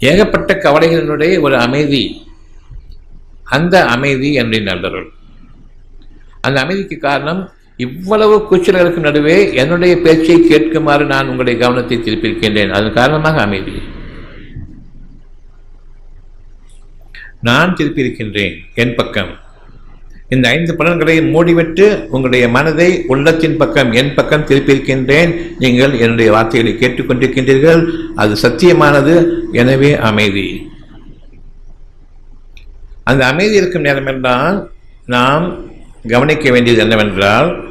ஏகப்பட்ட கவலைகளினுடைய ஒரு அமைதி. அந்த அமைதி என்னுடைய நல்லருள் அந்த அமைதிக்கு காரணம் இவ்வளவு கூச்சல்களுக்கு நடுவே என்னுடைய பேச்சை கேட்குமாறு நான் உங்களுடைய கவனத்தை திருப்பியிருக்கின்றேன். அதன் காரணமாக அமைதி. நான் திருப்பியிருக்கின்றேன். என் பக்கம். இந்த ஐந்து பலன்களை மூடிவிட்டு உங்களுடைய மனதை உள்ளத்தின் பக்கம் என் பக்கம் திருப்பியிருக்கின்றேன். நீங்கள் என்னுடைய வார்த்தைகளை கேட்டுக்கொண்டிருக்கின்றீர்கள். அது சத்தியமானது. எனவே அமைதி. அந்த அமைதி இருக்கும் நேரமெல்லாம் நாம் கவனிக்க வேண்டியது என்னவென்றால்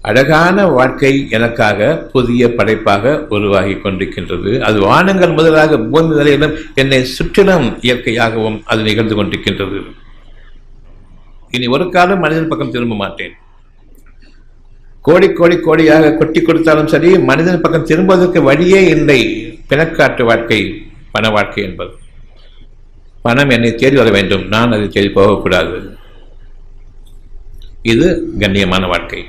அழகான வாழ்க்கை எனக்காக புதிய படைப்பாக உருவாகி கொண்டிருக்கின்றது. அது வானங்கள் முதலாக பூமி வரையிலும் என்னை சுற்றிலும் இயற்கையாகவும் அது நிகழ்ந்து கொண்டிருக்கின்றது. இனி ஒரு காலம் மனிதன் பக்கம் திரும்ப மாட்டேன். கோடி கோடி கோடியாக கொட்டி கொடுத்தாலும் சரி மனிதன் பக்கம் திரும்புவதற்கு வழியே இல்லை. பிணக்காட்டு வாழ்க்கை பண வாழ்க்கை என்பது. பணம் என்னை தேடி வர வேண்டும். நான் அதை தேடி போகக்கூடாது. இது கண்ணியமான வாழ்க்கை.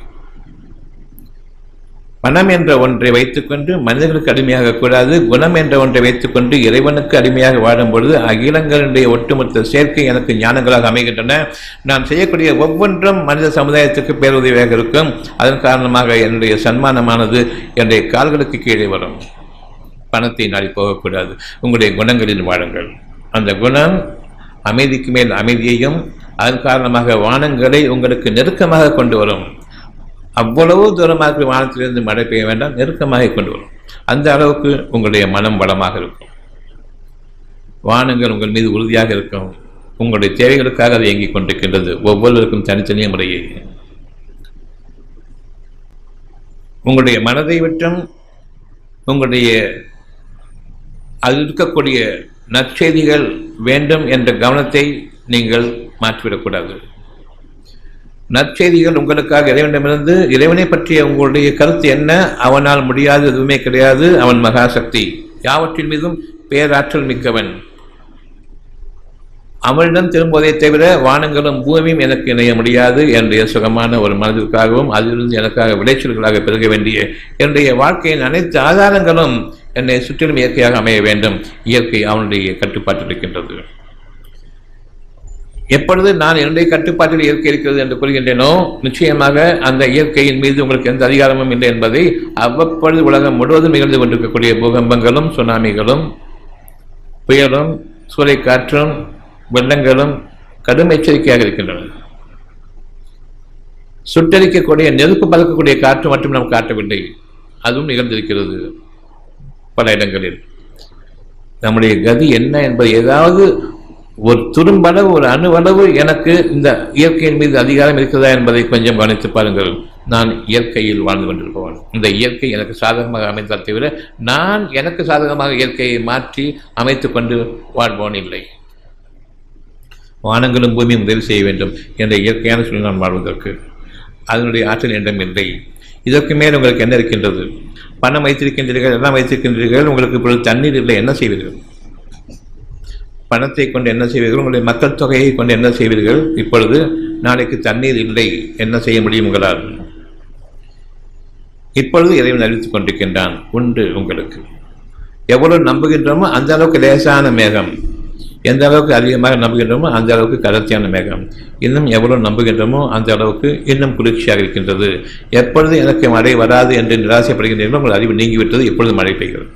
பணம் என்ற ஒன்றை வைத்துக்கொண்டு மனிதர்களுக்கு அடிமையாக கூடாது குணம் என்ற ஒன்றை வைத்துக்கொண்டு இறைவனுக்கு அடிமையாக வாழும் பொழுது அகிலங்களுடைய ஒட்டுமொத்த சேர்க்கை எனக்கு ஞானங்களாக அமைகின்றன. நான் செய்யக்கூடிய ஒவ்வொன்றும் மனித சமுதாயத்துக்கு பேருதவியாக இருக்கும். அதன் காரணமாக என்னுடைய சன்மானமானது என்னுடைய கால்களுக்கு கீழே வரும். பணத்தை நாடி போகக்கூடாது. உங்களுடைய குணங்களில் வாழுங்கள். அந்த குணம் அமைதிக்கு மேல் அமைதியையும் அதன் காரணமாக வானங்களை உங்களுக்கு நெருக்கமாக கொண்டு வரும். அவ்வளவு தூரமாக வானத்திலிருந்து மழை பெய்ய வேண்டாம் நெருக்கமாக கொண்டு வரும். அந்த அளவுக்கு உங்களுடைய மனம் வளமாக இருக்கும். வானங்கள் உங்கள் மீது உறுதியாக இருக்கும். உங்களுடைய தேவைகளுக்காக அது இயங்கிக் கொண்டிருக்கின்றது. ஒவ்வொருவருக்கும் தனித்தனிய முறையே. உங்களுடைய மனதை விட்டும் உங்களுடைய அது இருக்கக்கூடிய நற்செய்திகள் வேண்டும் என்ற கவனத்தை நீங்கள் மாற்றிவிடக்கூடாது. நற்செய்திகள் உங்களுக்காக இறைவனிடமிருந்து இறைவனை பற்றிய உங்களுடைய கருத்து என்ன? அவனால் முடியாது எதுவுமே கிடையாது. அவன் மகாசக்தி. யாவற்றின் மீதும் பேராற்றல் மிக்கவன். அவனிடம் திரும்புவதை தவிர வானங்களும் பூமியும் எனக்கு இணைய முடியாது என்னுடைய சுகமான ஒரு மனதிற்காகவும் அதிலிருந்து எனக்காக விளைச்சல்களாக பெருக வேண்டிய என்னுடைய வாழ்க்கையின் அனைத்து ஆதாரங்களும் என்னை சுற்றிலும் இயற்கையாக அமைய வேண்டும். இயற்கை அவனுடைய கட்டுப்பாட்டில் இருக்கின்றது. எப்பொழுது நான் என்னுடைய கட்டுப்பாட்டில் இயற்கை இருக்கிறது என்று கூறுகின்றேனோ நிச்சயமாக அந்த இயற்கையின் மீது உங்களுக்கு எந்த அதிகாரமும் இல்லை என்பதை அவ்வப்பொழுது உலகம் முழுவதும் நிகழ்ந்து கொண்டிருக்கக்கூடிய பூகம்பங்களும் சுனாமிகளும் புயலும் சூறைக்காற்றும் வெள்ளங்களும் கடும் எச்சரிக்கையாக இருக்கின்றன. சுட்டரிக்கக்கூடிய நெருப்பு பறக்கக்கூடிய காற்று மட்டும் நாம் காட்டவில்லை. அதுவும் நிகழ்ந்திருக்கிறது பல இடங்களில். நம்முடைய கதி என்ன என்பது ஏதாவது ஒரு துரும்பளவு ஒரு அணுவளவு எனக்கு இந்த இயற்கையின் மீது அதிகாரம் இருக்கிறதா என்பதை கொஞ்சம் கவனித்து பாருங்கள். நான் இயற்கையில் வாழ்ந்து கொண்டிருப்பவன். இந்த இயற்கை எனக்கு சாதகமாக அமைந்தால் தவிர நான் எனக்கு சாதகமாக இயற்கையை மாற்றி அமைத்து கொண்டு வாழ்வோன் இல்லை. வானங்களும் பூமியும் உதவி செய்ய வேண்டும் என்ற இயற்கையான சூழ்நிலை நான் வாழ்வதற்கு. அதனுடைய ஆற்றல் என்றும் இல்லை. இதற்கு மேல் உங்களுக்கு என்ன இருக்கின்றது? பணம் வைத்திருக்கின்றீர்கள் எல்லாம் வைத்திருக்கின்றீர்கள் உங்களுக்கு இப்பொழுது தண்ணீர் இல்லை என்ன செய்வீர்கள்? பணத்தை கொண்டு என்ன செய்வீர்கள்? உங்களுடைய மக்கள் தொகையை கொண்டு என்ன செய்வீர்கள்? இப்பொழுது நாளைக்கு தண்ணீர் இல்லை. என்ன செய்ய முடியும் உங்களால்? இப்பொழுது இறைவன் அறிவித்துக் கொண்டிருக்கின்றான். உண்டு உங்களுக்கு. எவ்வளவு நம்புகின்றோமோ அந்த அளவுக்கு லேசான மேகம். எந்த அளவுக்கு அதிகமாக நம்புகின்றோமோ அந்த அளவுக்கு கடத்தியான மேகம். இன்னும் எவ்வளவு நம்புகின்றோமோ அந்த அளவுக்கு இன்னும் குளிர்ச்சியாக இருக்கின்றது. எப்பொழுது எனக்கு மழை வராது என்று நிராசைப்படுகின்றீர்களோ உங்கள் அறிவு நீங்கிவிட்டது. எப்பொழுது மழை பெய்கிறது.